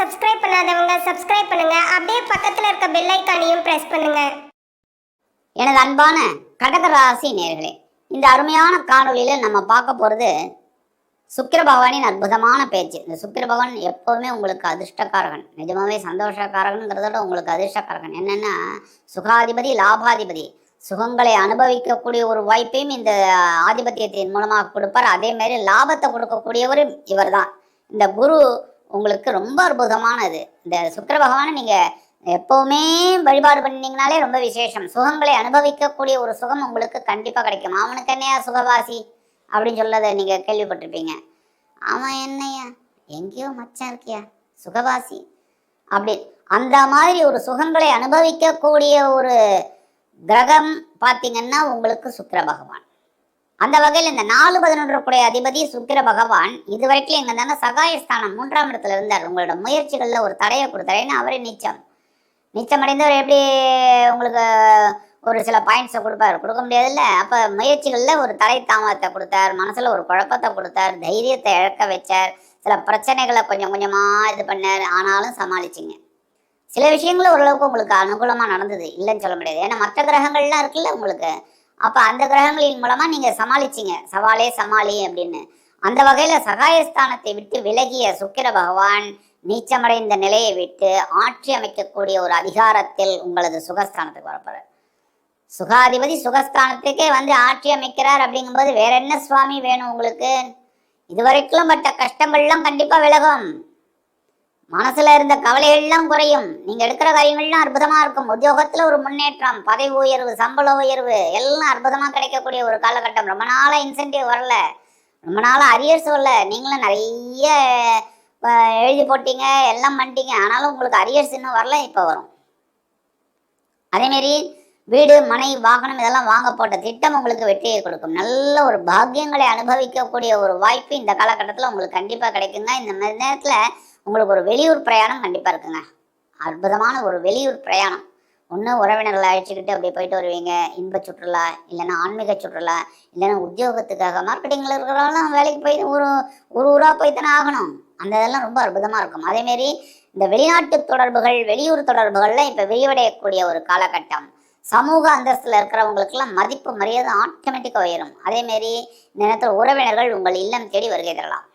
Subscribe பண்ணாதவங்க subscribe பண்ணுங்க. அப்படியே பக்கத்துல இருக்க பெல் ஐக்கானையும் பிரஸ் பண்ணுங்க. எனது அன்பான கடகராசி நேர்களே இந்த அருமையான காணொளியில நம்ம பார்க்க போறது சுக்கிர பகவானின் அற்புதமான பேச்சு. இந்த சுக்கிர பகவான் எப்போவுமே உங்களுக்கு அதிர்ஷ்டக்காரகன். நிஜமாவே சந்தோஷக்காரகனுங்கிறத உங்களுக்கு அதிர்ஷ்டக்காரகன். என்னென்னா சுகாதிபதி லாபாதிபதி. சுகங்களை அனுபவிக்கக்கூடிய ஒரு வாய்ப்பையும் இந்த ஆதிபத்தியத்தின் மூலமாக கொடுப்பார். அதே மாதிரி லாபத்தை கொடுக்கக்கூடியவரும் இவர் தான் இந்த குரு உங்களுக்கு ரொம்ப அற்புதமானது. இந்த சுக்கர பகவானை நீங்கள் எப்போவுமே வழிபாடு பண்ணீங்கனாலே ரொம்ப விசேஷம். சுகங்களை அனுபவிக்கக்கூடிய ஒரு சுகம் உங்களுக்கு கண்டிப்பாக கிடைக்கும். அவனுக்கு என்னையா சுகவாசி அப்படின்னு சொல்லதை நீங்கள் கேள்விப்பட்டிருப்பீங்க. அவன் என்னையா? எங்கேயோ மச்சான் இருக்கியா? சுகவாசி. அப்படி அந்த மாதிரி ஒரு சுகங்களை அனுபவிக்கக்கூடிய ஒரு கிரகம் பார்த்தீங்கன்னா உங்களுக்கு சுக்கர பகவான். அந்த வகையில் இந்த நாலு பதினொன்று கூடிய அதிபதி சுக்கிர பகவான் இது வரைக்கும் எங்க தானே சகாயஸ்தானம் மூன்றாம் இடத்துல இருந்தார். உங்களோட முயற்சிகளில் ஒரு தடையை கொடுத்தாரேன்னு அவரே நீச்சம். நீச்சம் அடைந்தவர் எப்படி உங்களுக்கு ஒரு சில பாயிண்ட்ஸை கொடுப்பார்? கொடுக்க முடியாதுல்ல. அப்போ முயற்சிகளில் ஒரு தடை தாமதத்தை கொடுத்தார். மனசில் ஒரு குழப்பத்தை கொடுத்தார். தைரியத்தை இழக்க வச்சார். சில பிரச்சனைகளை கொஞ்சம் கொஞ்சமாக இது பண்ணார். ஆனாலும் சமாளிச்சிங்க. சில விஷயங்களும் ஓரளவுக்கு உங்களுக்கு அனுகூலமாக நடந்தது. இல்லைன்னு சொல்ல முடியாது. ஏன்னா மற்ற கிரகங்கள்லாம் இருக்குல்ல உங்களுக்கு. அப்போ அந்த கிரகங்களின் மூலமாக நீங்கள் சமாளிச்சிங்க. சவாலே சமாளி அப்படின்னு. அந்த வகையில் சகாயஸ்தானத்தை விட்டு விலகிய சுக்கிர பகவான் நீச்சமடைந்த நிலையை விட்டு ஆட்சி அமைக்கக்கூடிய ஒரு அதிகாரத்தில் உங்களது சுகஸ்தானத்துக்கு வரப்பாரு சுகாதிபதி சுகஸ்தானத்துக்கே வந்து ஆட்சி அமைக்கிறார் அப்படிங்கும்போது வேற என்ன சுவாமி வேணும் உங்களுக்கு? இதுவரைக்கும் பட்ட கஷ்டங்கள்லாம் கண்டிப்பா விலகும். மனசுல இருந்த கவலைகள்லாம் குறையும். நீங்க எடுக்கிற காரியங்கள்லாம் அற்புதமா இருக்கும். உத்தியோகத்துல ஒரு முன்னேற்றம் பதவி உயர்வு சம்பள உயர்வு எல்லாம் அற்புதமா கிடைக்கக்கூடிய ஒரு காலகட்டம். ரொம்ப நாளா இன்சென்டிவ் வரல. ரொம்ப நாளா அரியர்ஸ் வரல. நீங்களும் நிறைய எழுதி போட்டீங்க எல்லாம் பண்ணிட்டீங்க. ஆனாலும் உங்களுக்கு அரியர்ஸ் இன்னும் வரல இப்போ வரும். அதேமாரி வீடு மனை வாகனம் இதெல்லாம் வாங்க போட்ட திட்டம் உங்களுக்கு வெற்றியை கொடுக்கும். நல்ல ஒரு பாக்கியங்களை அனுபவிக்கக்கூடிய ஒரு வாய்ப்பு இந்த காலகட்டத்தில் உங்களுக்கு கண்டிப்பாக கிடைக்குங்க. இந்த மாதிரி நேரத்தில் உங்களுக்கு ஒரு வெளியூர் பிரயாணம் கண்டிப்பாக இருக்குங்க. அற்புதமான ஒரு வெளியூர் பிரயாணம். ஒன்று உறவினர்களை அழைச்சிக்கிட்டு அப்படியே போயிட்டு வருவீங்க. இன்ப சுற்றுலா இல்லைன்னா ஆன்மீக சுற்றுலா இல்லைன்னா உத்தியோகத்துக்காக மார்க்கெட்டிங்கில் இருக்கிறவங்களாம் வேலைக்கு போய் ஒரு ஒரு ஊராக போய் தானே ஆகணும். அந்த இதெல்லாம் ரொம்ப அற்புதமாக இருக்கும். அதேமாரி இந்த வெளிநாட்டு தொடர்புகள் வெளியூர் தொடர்புகள்லாம் இப்போ விரிவடையக்கூடிய ஒரு காலகட்டம். சமூக அந்தஸ்தில் இருக்கிறவங்களுக்கெல்லாம் மதிப்பு மரியாதை ஆட்டோமேட்டிக்காக உயரும். அதேமாரி இந்த நேரத்தில் உறவினர்கள் உங்கள் இல்லம் தேடி வருகை தரலாம்.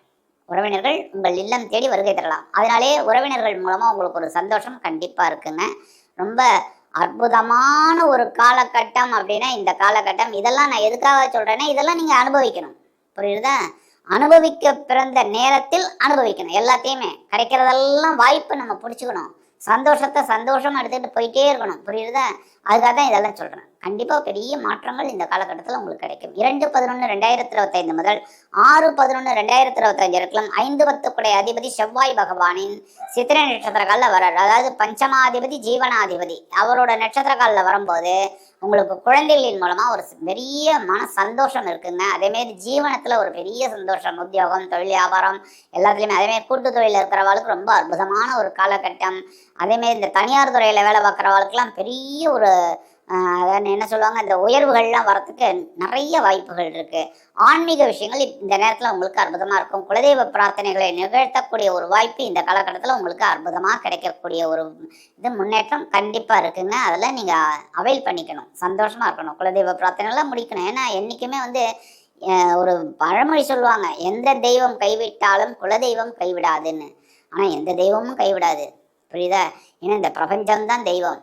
உறவினர்கள் உங்கள் இல்லம் தேடி வருகை தரலாம். அதனாலே உறவினர்கள் மூலமாக உங்களுக்கு ஒரு சந்தோஷம் கண்டிப்பாக இருக்குங்க. ரொம்ப அற்புதமான ஒரு காலகட்டம் அப்படின்னா இந்த காலகட்டம். இதெல்லாம் நான் எதுக்காக சொல்கிறேன்னா இதெல்லாம் நீங்கள் அனுபவிக்கணும். புரியுதா? அனுபவிக்க பிறந்த நேரத்தில் அனுபவிக்கணும். எல்லாத்தையுமே கிடைக்கிறதெல்லாம் வாய்ப்பு நம்ம பிடிச்சிக்கணும். சந்தோஷத்தை சந்தோஷமாக எடுத்துக்கிட்டு போயிட்டே இருக்கணும். புரியுதா? அதுக்காக தான் இதெல்லாம் சொல்கிறேன் கண்டிப்பாக பெரிய மாற்றங்கள் இந்த காலகட்டத்தில் உங்களுக்கு கிடைக்கும். இரண்டு பதினொன்று ரெண்டாயிரத்தி இருபத்தைந்து முதல் ஆறு பதினொன்று ரெண்டாயிரத்தி இருபத்தஞ்சு இருக்கலாம் ஐந்து பத்துக்குடைய அதிபதி செவ்வாய் பகவானின் சித்திரை நட்சத்திர காலில் வர்றார். அதாவது பஞ்சமாதிபதி ஜீவனாதிபதி. அவரோட நட்சத்திர காலில் வரும்போது உங்களுக்கு குழந்தைகளின் மூலமாக ஒரு பெரிய மன சந்தோஷம் இருக்குங்க. அதேமாரி ஜீவனத்தில் ஒரு பெரிய சந்தோஷம். உத்தியோகம் தொழில் வியாபாரம் எல்லாத்துலேயுமே. அதேமாரி கூட்டு தொழில் இருக்கிறவாளுக்கு ரொம்ப அற்புதமான ஒரு காலகட்டம். அதேமாரி இந்த தனியார் துறையில் வேலை பார்க்குறவாளுக்கெல்லாம் பெரிய ஒரு அதாவது என்ன சொல்லுவாங்க இந்த உயர்வுகள்லாம் வரத்துக்கு நிறைய வாய்ப்புகள் இருக்குது ஆன்மீக விஷயங்கள் இந்த நேரத்தில் உங்களுக்கு அற்புதமாக இருக்கும். குலதெய்வ பிரார்த்தனைகளை நிகழ்த்தக்கூடிய ஒரு வாய்ப்பு இந்த காலகட்டத்தில் உங்களுக்கு அற்புதமாக கிடைக்கக்கூடிய ஒரு இது முன்னேற்றம் கண்டிப்பாக இருக்குங்க. அதெல்லாம் நீங்கள் அவைல் பண்ணிக்கணும். சந்தோஷமாக இருக்கணும். குலதெய்வ பிரார்த்தனைலாம் முடிக்கணும். ஏன்னா என்றைக்குமே வந்து ஒரு பழமொழி சொல்லுவாங்க எந்த தெய்வம் கைவிட்டாலும் குலதெய்வம் கைவிடாதுன்னு. ஆனால் எந்த தெய்வமும் கைவிடாது. புரியுதா? ஏன்னா இந்த பிரபஞ்சம்தான் தெய்வம்.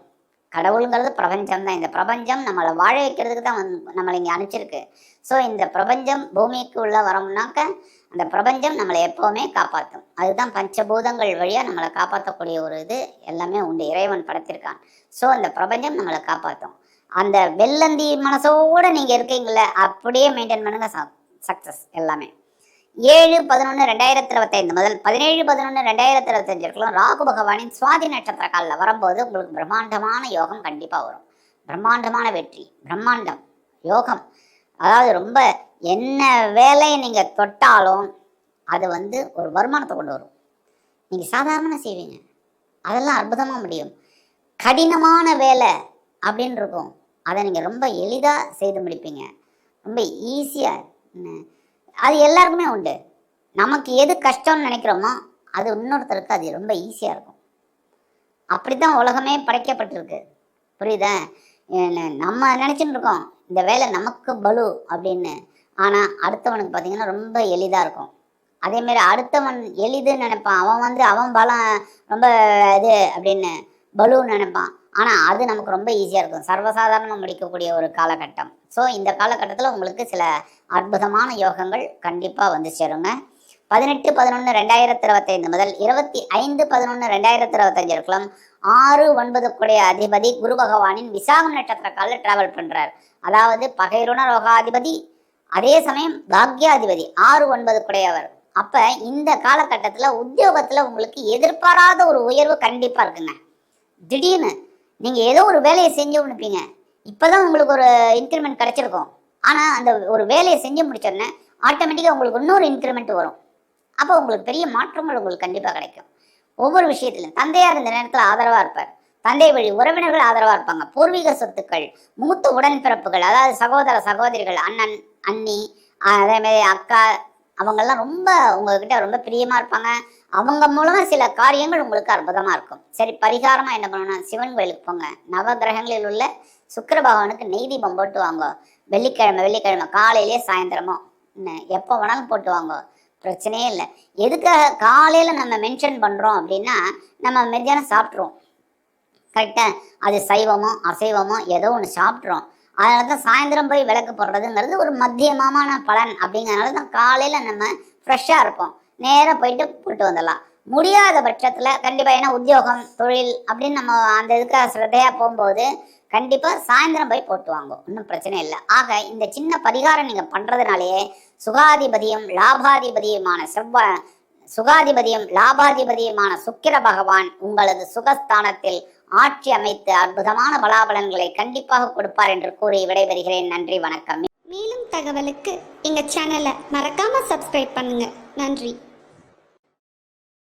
கடவுளுங்கிறது பிரபஞ்சம் தான் இந்த பிரபஞ்சம் நம்மளை வாழ வைக்கிறதுக்கு தான் வந்து நம்மளை இங்கே அனுப்பிச்சிருக்கு. ஸோ இந்த பிரபஞ்சம் பூமிக்கு உள்ள வரோம்னாக்க அந்த பிரபஞ்சம் நம்மளை எப்போவுமே காப்பாற்றும் அதுதான் பஞ்சபூதங்கள் வழியாக நம்மளை காப்பாற்றக்கூடிய ஒரு இது எல்லாமே உண்டு. இறைவன் படைத்திருக்கான். ஸோ அந்த பிரபஞ்சம் நம்மளை காப்பாற்றும் அந்த வெள்ளந்தி மனசோடு நீங்கள் இருக்கீங்களே அப்படியே மெயின்டைன் பண்ணுங்க. சக்ஸஸ் எல்லாமே. ஏழு பதினொன்று ரெண்டாயிரத்தி இருபத்தைந்து முதல் பதினேழு பதினொன்று ரெண்டாயிரத்தி இருபத்தஞ்சு இருக்கலாம் ராகு பகவானின் சுவாதி நட்சத்திர காலில் வரும்போது உங்களுக்கு பிரம்மாண்டமான யோகம் கண்டிப்பாக வரும். பிரம்மாண்டமான வெற்றி பிரம்மாண்டம் யோகம். அதாவது ரொம்ப என்ன வேலையை நீங்கள் தொட்டாலும் அது வந்து ஒரு வருமானத்தை கொண்டு வரும். நீங்கள் சாதாரணமாக செய்வீங்க. அதெல்லாம் அற்புதமாக முடியும். கடினமான வேலை அப்படின்னு இருக்கும். அதை நீங்கள் ரொம்ப எளிதாக செய்து முடிப்பீங்க. ரொம்ப ஈஸியாக அது எல்லாருக்குமே உண்டு. நமக்கு எது கஷ்டம்னு நினைக்கிறோமோ அது இன்னொருத்தருக்கு அது ரொம்ப ஈஸியாக இருக்கும். அப்படி தான் உலகமே படைக்கப்பட்டிருக்கு. புரியுதா? என்ன- நம்ம நினச்சின்னு இருக்கோம் இந்த வேலை நமக்கு பலு அப்படின்னு. ஆனால் அடுத்தவனுக்கு பார்த்தீங்கன்னா ரொம்ப எளிதாக இருக்கும். அதேமாரி அடுத்தவன் எளிதுன்னு நினைப்பான். அவன் வந்து அவன் பலம் ரொம்ப இது அப்படின்னு பலுன்னு நினைப்பான். ஆனால் அது நமக்கு ரொம்ப ஈஸியாக இருக்கும். சர்வசாதாரணமாக முடிக்கக்கூடிய ஒரு காலகட்டம். ஸோ இந்த காலகட்டத்தில் உங்களுக்கு சில அற்புதமான யோகங்கள் கண்டிப்பாக வந்து சேருங்க. பதினெட்டு பதினொன்று ரெண்டாயிரத்தி இருபத்தைந்து முதல் இருபத்தி ஐந்து பதினொன்று ரெண்டாயிரத்தி இருபத்தஞ்சு இருக்கலாம் ஆறு ஒன்பதுக்குடைய அதிபதி குரு பகவானின் விசாகம் நட்சத்திர காலில் டிராவல் பண்ணுறார் அதாவது பகைருண ரோகாதிபதி அதே சமயம் பாக்யாதிபதி ஆறு ஒன்பதுக்குடையவர் அப்போ இந்த காலகட்டத்தில் உத்தியோகத்தில் உங்களுக்கு எதிர்பாராத ஒரு உயர்வு கண்டிப்பாக இருக்குங்க. திடீர்னு நீங்கள் ஏதோ ஒரு வேலையை செஞ்சு முடிப்பீங்க. இப்பதான் உங்களுக்கு ஒரு இன்க்ரிமெண்ட் கிடச்சிருக்கும். ஆனால் அந்த ஒரு வேலையை செஞ்சு முடிச்சோடனே ஆட்டோமேட்டிக்காக உங்களுக்கு இன்னொரு இன்க்ரிமெண்ட் வரும். அப்போ உங்களுக்கு பெரிய மாற்றங்கள் உங்களுக்கு கண்டிப்பாக கிடைக்கும். ஒவ்வொரு விஷயத்திலும் தந்தையார் இந்த நேரத்தில் ஆதரவாக இருப்பார். தந்தை வழி உறவினர்கள் ஆதரவாக இருப்பாங்க. பூர்வீக சொத்துக்கள் மூத்த உடன்பிறப்புகள் அதாவது சகோதர சகோதரிகள் அண்ணன் அண்ணி அதேமாதிரி அக்கா அவங்கெல்லாம் ரொம்ப உங்ககிட்ட ரொம்ப பிரியமாக இருப்பாங்க. அவங்க மூலமா சில காரியங்கள் உங்களுக்கு அற்புதமா இருக்கும். சரி பரிகாரமா என்ன பண்ணணும் சிவன் கோயிலுக்கு போங்க. நவ கிரகங்களில் உள்ள சுக்கர பகவானுக்கு நெய் தீபம் போட்டு வாங்க. வெள்ளிக்கிழமை வெள்ளிக்கிழமை காலையிலேயே சாயந்தரமோ எப்போ வேணாலும் போட்டு வாங்க. பிரச்சனையே இல்லை. எதுக்காக காலையில நம்ம மென்ஷன் பண்றோம் அப்படின்னா நம்ம மத்தியானம் சாப்பிட்ருவோம் கரெக்டாக அது சைவமோ அசைவமோ ஏதோ ஒன்று சாப்பிட்றோம் அதனால தான் சாயந்தரம் போய் விளக்கு போடுறதுங்கிறது ஒரு மத்தியமான பலன் அப்படிங்கிறனால தான் காலையில் நம்ம ஃப்ரெஷ்ஷாக இருப்போம். நேராக போயிட்டு போட்டு வந்துடலாம். முடியாத பட்சத்தில் கண்டிப்பாக ஏன்னா உத்தியோகம் தொழில் அப்படின்னு நம்ம அந்த இதுக்கு ஸ்ரத்தையாக போகும்போது கண்டிப்பாக சாயந்தரம் போய் போட்டு வாங்கும். ஒன்றும் பிரச்சனை இல்லை. ஆக இந்த சின்ன பரிகாரம் நீங்கள் பண்ணுறதுனாலேயே சுகாதிபதியும் லாபாதிபதியுமான செவ்வாய் சுகாதிபதியும் லாபாதிபதியுமான சுக்கிர பகவான் உங்களது சுகஸ்தானத்தில் ஆட்சி அமைத்து அற்புதமான பலாபலன்களை கண்டிப்பாக கொடுப்பார் என்று கூறி விடைபெறுகிறேன். நன்றி வணக்கம். மேலும் தகவலுக்கு எங்கள் சேனலை மறக்காம சப்ஸ்கிரைப் பண்ணுங்க. நன்றி.